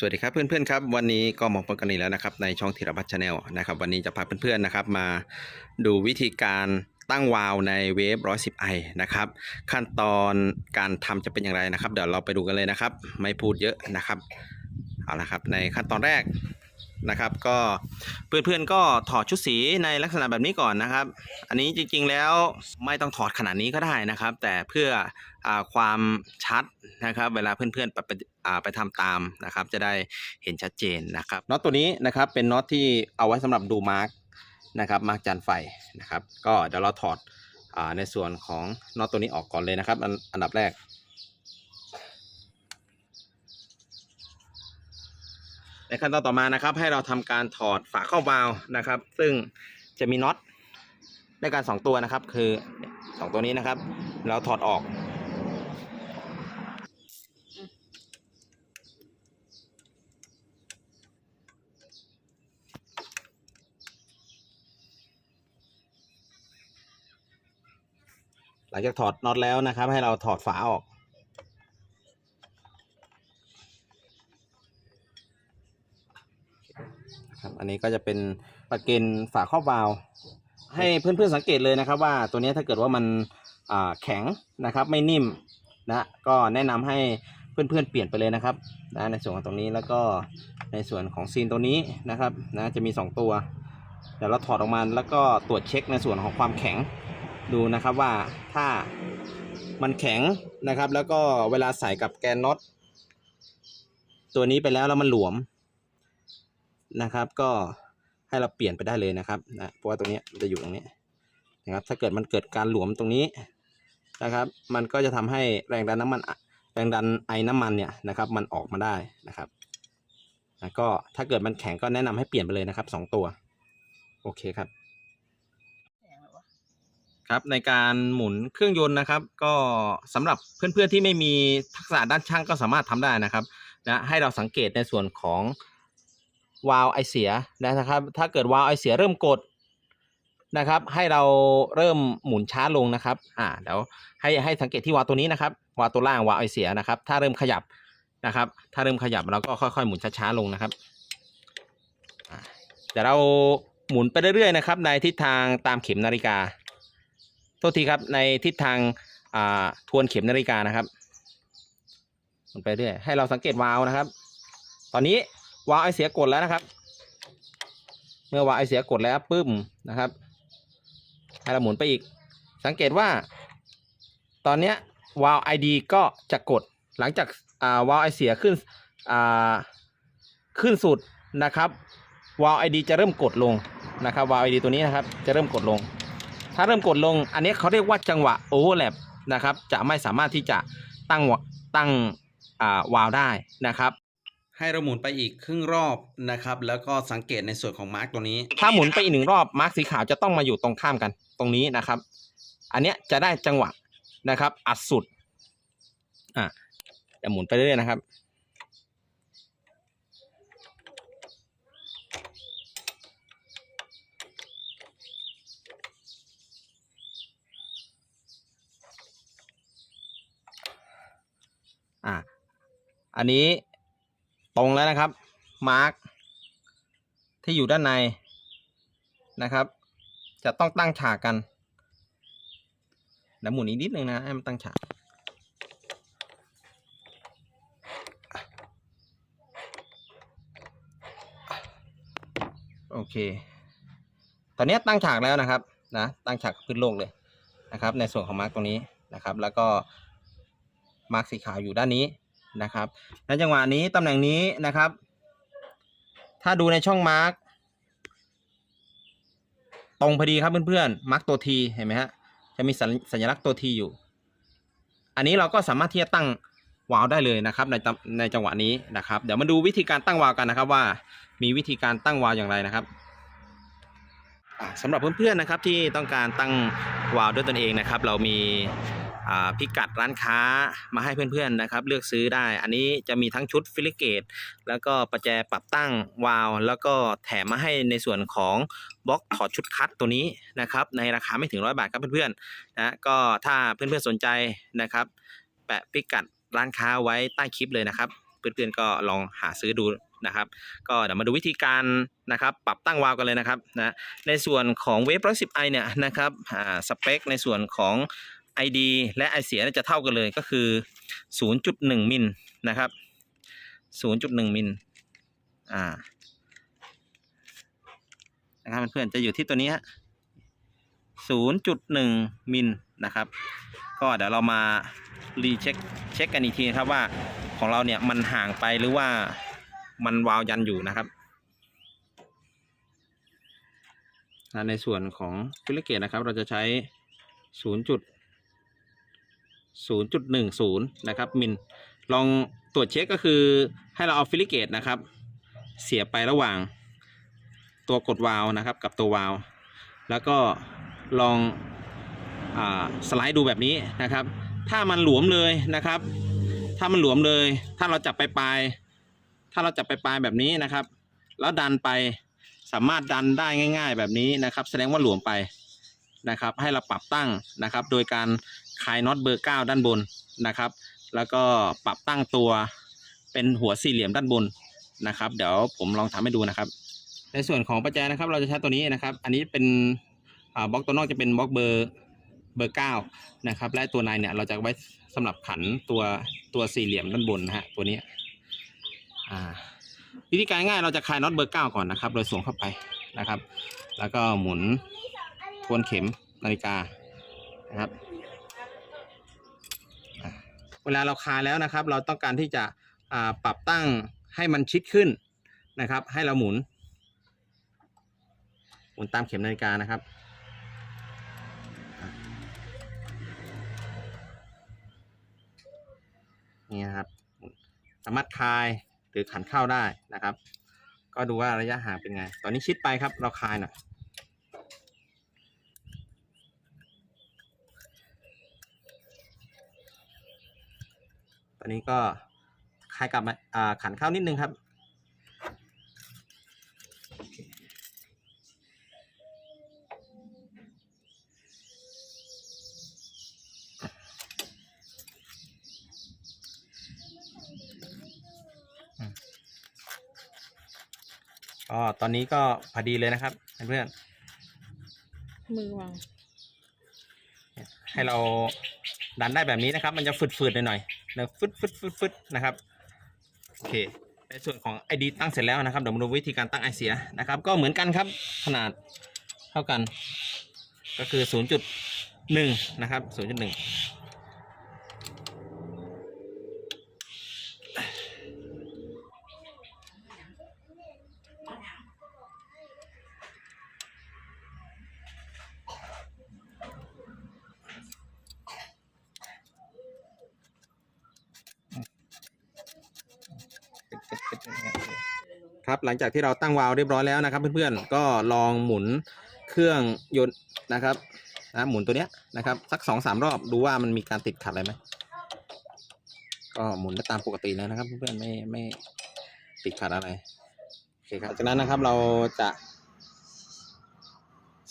สวัสดีครับเพื่อนๆครับวันนี้ก็มาพบกันอีกแล้วนะครับในช่องธีรพัฒน์ชาแนลนะครับวันนี้จะพาเพื่อนๆนะครับมาดูวิธีการตั้งวาล์วในเวฟ 110 i นะครับขั้นตอนการทำจะเป็นอย่างไรนะครับ เดี๋ยวเราไปดูกันเลยนะครับ ไม่พูดเยอะนะครับเอาละครับในขั้นตอนแรก นะครับ ก็เพื่อนๆก็ถอดชุดสีในลักษณะแบบนี้ก่อนนะครับ อันนี้จริงๆแล้วไม่ต้องถอดขนาดนี้ก็ได้นะครับ แต่เพื่ออความชัดนะครับ เวลาเพื่อนๆไปไปไปทำตามนะครับ จะได้เห็นชัดเจนนะครับน็อตตัวนี้นะครับเป็นน็อตที่เอาไว้สำหรับดูมาร์กนะครับมาร์กจานไฟนะครับ ก็เดี๋ยวเราถอดอในส่วนของน็อตตัวนี้ออกก่อนเลยนะครับ อันอันดับแรก ในขั้นตอนต่อมานะครับ ให้เราทำการถอดฝาเข้าวาล์วนะครับ ซึ่งจะมีน็อตด้วยกันสองตัวนะครับ คือสองตัวนี้นะครับ เราถอดออกหลังจากถอดน็อตแล้วนะครับ ให้เราถอดฝาออก นนี้ก็จะเป็นประเกนฝาครอบวาล์วให้เพื่อนๆสังเกตเลยนะครับ ว่าตัวนี้ถ้าเกิดว่ามันแข็งนะครับ ไม่นิ่มนะก็แนะนำให้เพื่อนๆเปลี่ยนไปเลยนะครับนะในส่วนของตรงนี้แล้วก็ในส่วนของซีนตัวนี้นะครับนะจะมี 2 ตัวเดี๋ยวเราถอดออกมาแล้วก็ตรวจเช็คในส่วนของความแข็งดูนะครับว่าถ้ามันแข็งนะครับ แล้วก็เวลาใส่กับแกนน็อตตัวนี้ไปแล้วแล้วมันหลวม นะครับ ก็ให้เราเปลี่ยนไปได้เลยนะครับนะเพราะว่าตรงนี้มันจะอยู่ตรงนี้นะครับ ถ้าเกิดมันเกิดการหลวมตรงนี้นะครับ มันก็จะทำให้แรงดันน้ำมันแรงดันไอน้ำมันเนี่ยนะครับ มันออกมาได้นะครับนะก็ถ้าเกิดมันแข็งก็แนะนำให้เปลี่ยนไปเลยนะครับสองตัว โอเคครับ ครับในการหมุนเครื่องยนต์นะครับ ก็สำหรับเพื่อนๆที่ไม่มีทักษะด้านช่างก็สามารถทำได้นะครับนะให้เราสังเกตในส่วนของ วาล์วไอเสียนะครับ ถ้าเกิดวาล์วไอเสียเริ่มกดนะครับ ให้เราเริ่มหมุนช้าลงนะครับ อ่าเดี๋ยวให้ให้สังเกตที่วาล์วตัวนี้นะครับ วาล์วตัวล่างวาล์วไอเสียนะครับ ถ้าเริ่มขยับนะครับ ถ้าเริ่มขยับเราก็ค่อยๆ หมุนช้าๆลงนะครับเดี๋ยวเราหมุนไปเรื่อยๆนะครับ ในทิศทางตามเข็มนาฬิกา โทษทีครับในทิศทางอ่าทวนเข็มนาฬิกานะครับหมุนไปเรื่อยให้เราสังเกตวาล์วนะครับ ตอนนี้ วาวไอเสียกดแล้วนะครับ เมื่อวาวไอเสียกดแล้วปึ้มนะครับให้เราหมุนไปอีก สังเกตว่า ตอนเนี้ยวาล์วไอดีก็จะกดหลังจากอ่าวาล์วไอเสียขึ้นอ่าขึ้นสุดนะครับวาล์วไอดีจะเริ่มกดลงนะครับวาล์วไอดีตัวนี้นะครับ จะเริ่มกดลง ถ้าเริ่มกดลง อันนี้เขาเรียกว่าจังหวะโอเวอร์แลปนะครับ จะไม่สามารถที่จะตั้งตั้งอ่าวาล์วได้นะครับ ให้เราหมุนไปอีกครึ่งรอบนะครับ แล้วก็สังเกตในส่วนของมาร์กตัวนี้ ถ้าหมุนไปอีกหนึ่งรอบมาร์กสีขาวจะต้องมาอยู่ตรงข้ามกันตรงนี้นะครับ อันเนี้ยจะได้จังหวะนะครับ อัดสุดอะจะหมุนไปเรื่อยๆนะครับอะอันนี้ ตรงแล้วนะครับ มาร์กที่อยู่ด้านในนะครับ จะต้องตั้งฉากกันเดี๋ยวหมุนอีกนิดนึงนะให้มันตั้งฉากโอเค ตอนนี้ตั้งฉากแล้วนะครับนะตั้งฉากพื้นโลกเลยนะครับ ในส่วนของมาร์กตรงนี้นะครับ แล้วก็มาร์กสีขาวอยู่ด้านนี้ นะครับในจังหวะนี้ตำแหน่งนี้นะครับ ถ้าดูในช่องมาร์กตรงพอดีครับเพื่อนๆมาร์กตัวทีเห็นไหมฮะจะมีสัญลักษณ์ตัวทีอยู่ อันนี้เราก็สามารถที่จะตั้งวาล์วได้เลยนะครับในในจังหวะนี้นะครับ เดี๋ยวมาดูวิธีการตั้งวาล์วกันนะครับว่ามีวิธีการตั้งวาล์วอย่างไรนะครับอ่าสำหรับเพื่อนๆนะครับที่ต้องการตั้งวาล์วด้วยตนเองนะครับ เรามี พิกัดร้านค้ามาให้เพื่อนๆนะครับ เลือกซื้อได้ อันนี้จะมีทั้งชุดฟิลิเกต แล้วก็ประแจปรับตั้งวาล์วแล้วก็แถมมาให้ในส่วนของบล็อกถอดชุดคัดตัวนี้นะครับ ในราคาไม่ถึงร้อยบาทครับเพื่อนๆนะก็ถ้าเพื่อนๆสนใจนะครับ แปะพิกัดร้านค้าไว้ใต้คลิปเลยนะครับ เพื่อนๆก็ลองหาซื้อดูนะครับ ก็เดี๋ยวมาดูวิธีการนะครับ ปรับตั้งวาล์วกันเลยนะครับนะในส่วนของเวฟร้อยสิบไอเนี่ยนะครับอ่าสเปคในส่วนของ ID และไอเสียจะเท่ากันเลยก็คือ 0.1 มิลนะครับ 0.1 มิลอ่านะครับเพื่อนๆจะอยู่ที่ตัวนี้ฮะ0.1 มิลนะครับ ก็เดี๋ยวเรามารีเช็คเช็คกันอีกทีนะครับว่าของเราเนี่ยมันห่างไปหรือว่ามันวาล์วยันอยู่นะครับ ในส่วนของฟิลเกตนะครับ เราจะใช้ 0. 0.10 นะครับมิลลองตรวจเช็คก็คือให้เราเอาฟิลิเกตนะครับ เสียบไประหว่างตัวกดวาล์วนะครับกับตัววาล์วแล้วก็ลองอสไลด์ดูแบบนี้นะครับ ถ้ามันหลวมเลยนะครับ ถ้ามันหลวมเลย ถ้าเราจับไปปลาย ถ้าเราจับไปปลายแบบนี้นะครับ แล้วดันไปสามารถดันได้ง่าย ๆ แบบนี้นะครับ แสดงว่าหลวมไปนะครับ ให้เราปรับตั้งนะครับ โดยการ คลายน็อตเบอร์ 9 ด้านบนนะครับ แล้วก็ปรับตั้งตัวเป็นหัวสี่เหลี่ยมด้านบนนะครับ เดี๋ยวผมลองทำให้ดูนะครับ ในส่วนของประแจนะครับ เราจะใช้ตัวนี้นะครับ อันนี้เป็นบล็อกตัวนอกจะเป็นบล็อกเบอร์เบอร์เก้านะครับ และตัวในเนี่ยเราจะไว้สำหรับขันตัวตัวสี่เหลี่ยมด้านบนนะฮะตัวนี้วิธีการง่ายเราจะคลายน็อตเบอร์เก้าก่อนนะครับ โดยสวมเข้าไปนะครับ แล้วก็หมุนทวนเข็มนาฬิกานะครับ วลาเราคาแล้วนะครับ เราต้องการที่จะปรับตั้งให้มันชิดขึ้นนะครับ ให้เราหมุน หมุนตามเข็มนาฬิกานะครับ นี่นะครับ สามารถคายหรือขันเข้าได้นะครับ ก็ดูว่าระยะห่างเป็นไง ตอนนี้ชิดไปครับ เราคายหน่อย นนี้ก็คลายกลับมาขันเข้านิดนึงครับก็ตอนนี้ก็พอดีเลยนะครับเพื่อนมือวาง ให้เราดันได้แบบนี้นะครับ มันจะฝืดๆหน่อยๆนะฟึดฟึดฟึดฟึดนะครับโอเคในส่วนของ ID ตั้งเสร็จแล้วนะครับเดี๋ยวมาดูวิธีการตั้งไอเสียนะครับ ก็เหมือนกันครับขนาดเท่ากัน ก็คือ 0.1 นะครับ 0.1 ครับหลังจากที่เราตั้งวาล์วเรียบร้อยแล้วนะครับ เพื่อนๆก็ลองหมุนเครื่องยนต์นะครับนะหมุนตัวเนี้ยนะครับสักสองสามรอบดูว่ามันมีการติดขัดอะไรไหมก็หมุนได้ตามปกตินะครับ เพื่อนๆไม่ไม่ติดขัดอะไรโอเคครับจากนั้นนะครับเราจะ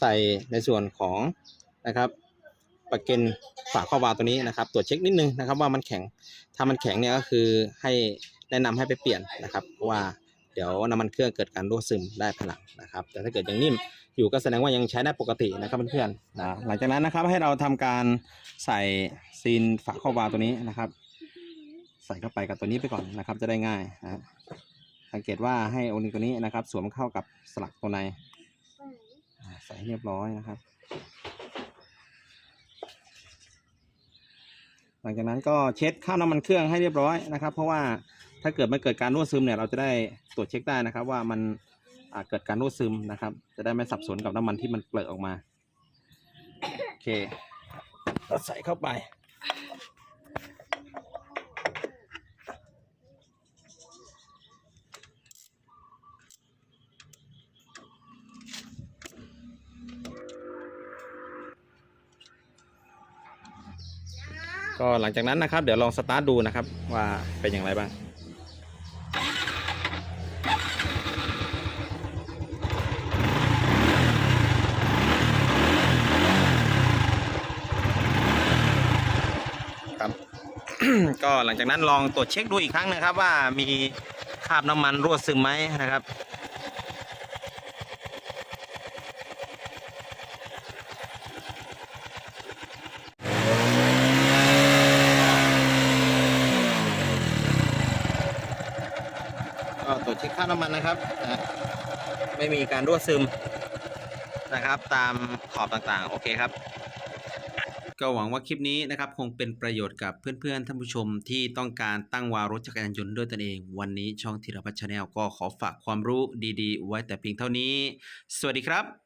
ใส่ในส่วนของนะครับประเกนฝาข้อวาล์วตัวนี้นะครับ ตรวจเช็คนิดนึงนะครับ ว่ามันแข็งถ้ามันแข็งเนี่ยก็คือให้แนะนำให้ไปเปลี่ยนนะครับว่า เดี๋ยวน้ำมันเครื่องเกิดการรั่วซึมได้ภายหลังนะครับ แต่ถ้าเกิดยังนิ่มอยู่ก็แสดงว่ายังใช้ได้ปกตินะครับเพื่อนๆนะหลังจากนั้นนะครับให้เราทำการใส่ซีนฝาครอบวาล์วตัวนี้นะครับ ใส่เข้าไปกับตัวนี้ไปก่อนนะครับ จะได้ง่ายนะสังเกตว่าให้โอนิงตัวนี้นะครับ สวมเข้ากับสลักตัวในใส่ให้เรียบร้อยนะครับ หลังจากนั้นก็เช็ดข้าวน้ำมันเครื่องให้เรียบร้อยนะครับ เพราะว่า ถ้าเกิดมันเกิดการรั่วซึมเนี่ยเราจะได้ตรวจเช็คได้นะครับ ว่ามันเกิดการรั่วซึมนะครับ จะได้ไม่สับสนกับน้ำมันที่มันเปลือออกมาโอเคเราใส่เข้าไปก็หลังจากนั้นนะครับ เดี๋ยวลองสตาร์ทดูนะครับว่าเป็นอย่างไรบ้าง ก็หลังจากนั้นลองตรวจเช็คดูอีกครั้งนะครับ ว่ามีคราบน้ำมันรั่วซึมไหมนะครับก็ตรวจเช็คค่าน้ำมันนะครับนะไม่มีการรั่วซึมนะครับ ตามขอบต่างๆ โอเคครับ ก็หวังว่าคลิปนี้นะครับคงเป็นประโยชน์กับเพื่อนๆท่านผู้ชมที่ต้องการตั้งวาล์วรถจักรยานยนต์ด้วยตนเอง วันนี้ช่องธีรพัฒน์ชาแนลก็ขอฝากความรู้ดีๆ ไว้แต่เพียงเท่านี้ สวัสดีครับ